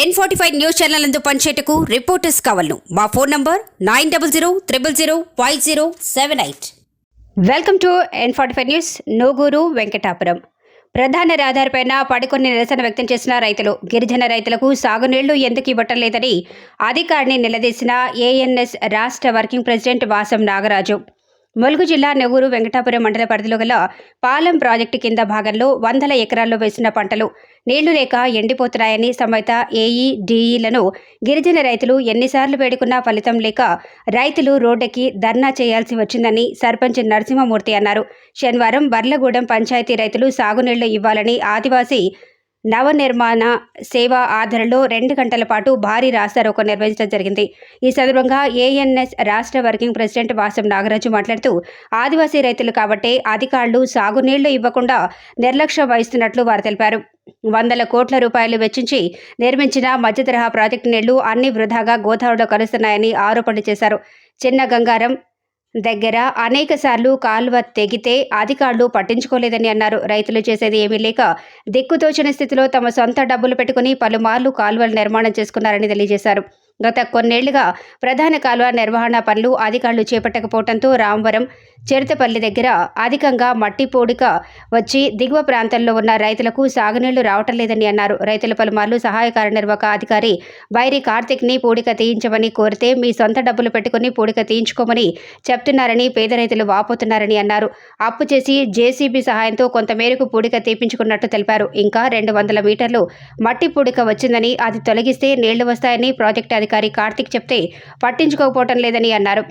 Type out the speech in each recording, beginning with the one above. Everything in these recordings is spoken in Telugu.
N forty five news channel అందు పనిచేయటకు రిపోర్టర్స్ కావాలను. మా phone number nine double zero triple zero five zero seven eight welcome to N forty five news Noguru Venkatapuram ప్రధాన రహదారిపైన పడుకొని నిరసన వ్యక్తం చేసిన రైతులు గిరిజన రైతులకు సాగునీళ్ళు ఎందుకు ఇవ్వటం లేదని అధికారిని నిలదీసిన ఏఎన్ఎస్ రాష్ట్ర వర్కింగ్ ప్రెసిడెంట్ వాసం నాగరాజు. ములుగు జిల్లా నెవూరు వెంకటాపురం మండల పరిధిలో గల పాలెం ప్రాజెక్టు కింద భాగంలో వందల ఎకరాల్లో వేసిన పంటలు నీళ్ళు లేక ఎండిపోతున్నాయని సమేత ఏఈ డిఈలను గిరిజన రైతులు ఎన్నిసార్లు వేడుకున్నా ఫలితం లేక రైతులు రోడ్డెక్కి ధర్నా చేయాల్సి వచ్చిందని సర్పంచ్ నరసింహమూర్తి అన్నారు. శనివారం బర్లగూడెం పంచాయతీ రైతులు సాగునీళ్ళు ఇవ్వాలని ఆదివాసీ నవనిర్మాణ సేవ ఆధారంలో రెండు గంటల పాటు భారీ రాస్తారోకో నిర్వహించడం జరిగింది. ఈ సందర్భంగా ఏఎన్ఎస్ రాష్ట్ర వర్కింగ్ ప్రెసిడెంట్ వాసం నాగరాజు మాట్లాడుతూ ఆదివాసీ రైతులు కాబట్టే అధికారులు సాగునీళ్ళు ఇవ్వకుండా నిర్లక్ష్యం వహిస్తున్నట్లు వారు తెలిపారు. వందల కోట్ల రూపాయలు వెచ్చించి నిర్మించిన మధ్య తరహా ప్రాజెక్టు నీళ్ళు అన్ని వృధాగా గోదావరిలో కలుస్తున్నాయని ఆరోపణలు చేశారు. చిన్న గంగారం దగ్గర అనేక సార్లు కాలువ తెగితే అధికారులు పట్టించుకోలేదని అన్నారు. రైతులు చేసేది ఏమీ లేక దిక్కుతోచని స్థితిలో తమ సొంత డబ్బులు పెట్టుకుని పలుమార్లు కాలువలు నిర్మాణం చేసుకున్నారని తెలియజేశారు. గత కొన్నేళ్ళుగా ప్రధాన కాలువ నిర్వహణ పనులు అధికారులు చేపట్టకపోవడంతో రామవరం చిరుతపల్లి దగ్గర అధికంగా మట్టి పూడిక వచ్చి దిగువ ప్రాంతంలో ఉన్న రైతులకు సాగునీళ్ళు రావటం లేదని అన్నారు. రైతుల పలుమార్లు సహాయ కార్యనిర్వాహక అధికారి వైరి కార్తిక్ని పూడిక తీయించమని కోరితే మీ సొంత డబ్బులు పెట్టుకుని పూడిక తీయించుకోమని చెప్తున్నారని పేద రైతులు వాపోతున్నారని అన్నారు. అప్పు చేసి జేసీబీ సహాయంతో కొంతమేరకు పూడిక తీపించుకున్నట్టు తెలిపారు. ఇంకా రెండు వందల మీటర్లు మట్టి పూడిక వచ్చిందని అది తొలగిస్తే నీళ్ళు వస్తాయని ప్రాజెక్టు అధికారి కార్తిక్ చెప్తే పట్టించుకోకపోవటం లేదని అన్నారు.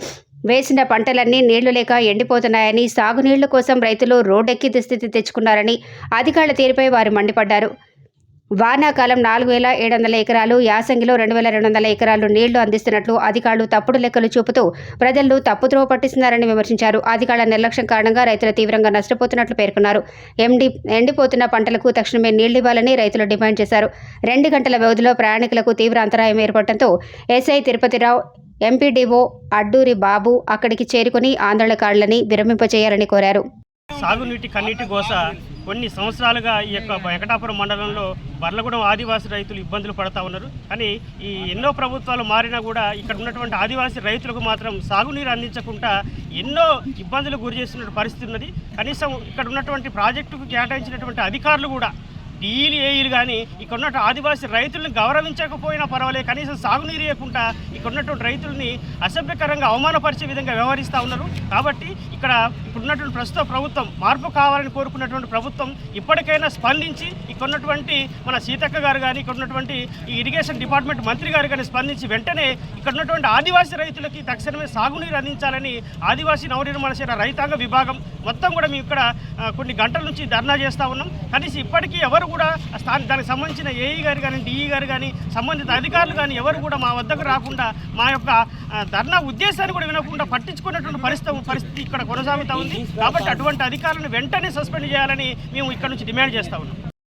వేసిన పంటలన్నీ నీళ్ళు లేక ఎండిపోతున్నాయని సాగునీళ్ళ కోసం రైతులు రోడ్డెక్కి దుస్థితి తెచ్చుకున్నారని అధికారుల తీరుపై వారు మండిపడ్డారు. వానాకాలం నాలుగు వేల ఏడు వందల ఎకరాలు యాసంగిలో రెండు వేల రెండు వందల ఎకరాలు నీళ్ళు అందిస్తున్నట్లు అధికారులు తప్పుడు లెక్కలు చూపుతూ ప్రజలను తప్పుద్రోవ పట్టిస్తున్నారని విమర్శించారు. అధికారుల నిర్లక్ష్యం కారణంగా రైతులు తీవ్రంగా నష్టపోతున్నట్లు పేర్కొన్నారు. ఎండి ఎండిపోతున్న పంటలకు తక్షణమే నీళ్ళు ఇవ్వాలని రైతులు డిమాండ్ చేశారు. రెండు గంటల వ్యవధిలో ప్రయాణికులకు తీవ్ర అంతరాయం ఏర్పడటంతో ఎస్ఐ తిరుపతిరావు ఎంపీడీఓ అడ్డూరి బాబు అక్కడికి చేరుకుని ఆందోళనకారులని విరమింపచేయాలని కోరారు. సాగునీటి కన్నీటి గోస కొన్ని సంవత్సరాలుగా ఈ యొక్క వెంకటాపురం మండలంలో బర్లగూడెం ఆదివాసీ రైతులు ఇబ్బందులు పడతా ఉన్నారు. కానీ ఈ ఎన్నో ప్రభుత్వాలు మారినా కూడా ఇక్కడ ఉన్నటువంటి ఆదివాసీ రైతులకు మాత్రం సాగునీరు అందించకుండా ఎన్నో ఇబ్బందులు గురి చేస్తున్న పరిస్థితి ఉన్నది. కనీసం ఇక్కడ ఉన్నటువంటి ప్రాజెక్టుకు కేటాయించినటువంటి అధికారులు కూడా డీలు ఏఈలు కానీ ఇక్కడ ఉన్నట్టు ఆదివాసీ రైతులను గౌరవించకపోయినా పర్వాలేదు కనీసం సాగునీరు ఇవ్వకుండా ఇక్కడ ఉన్నటువంటి రైతుల్ని అసభ్యకరంగా అవమానపరిచే విధంగా వ్యవహరిస్తూ ఉన్నారు. కాబట్టి ఇక్కడ ఇప్పుడు ఉన్నటువంటి ప్రస్తుత ప్రభుత్వం మార్పు కావాలని కోరుకున్నటువంటి ప్రభుత్వం ఇప్పటికైనా స్పందించి ఇక్కడ ఉన్నటువంటి మన సీతక్క గారు కానీ ఇక్కడ ఉన్నటువంటి ఈ ఇరిగేషన్ డిపార్ట్మెంట్ మంత్రి గారు కానీ స్పందించి వెంటనే ఇక్కడ ఉన్నటువంటి ఆదివాసీ రైతులకి తక్షణమే సాగునీరు అందించాలని ఆదివాసీ నవనిర్మాణ శాఖ రైతాంగ విభాగం మొత్తం కూడా మేము ఇక్కడ కొన్ని గంటల నుంచి ధర్నా చేస్తూ ఉన్నాం. కనీసం ఇప్పటికీ ఎవరు కూడా స్థాని దానికి సంబంధించిన ఏఈ గారు కానీ డిఈ గారు కానీ సంబంధిత అధికారులు కానీ ఎవరు కూడా మా వద్దకు రాకుండా మా యొక్క ధర్నా ఉద్దేశాన్ని కూడా వినకుండా పట్టించుకున్నటువంటి పరిస్థితి పరిస్థితి ఇక్కడ కొనసాగుతూ ఉంది. కాబట్టి అటువంటి అధికారులను వెంటనే సస్పెండ్ చేయాలని మేము ఇక్కడ నుంచి డిమాండ్ చేస్తా ఉన్నాం.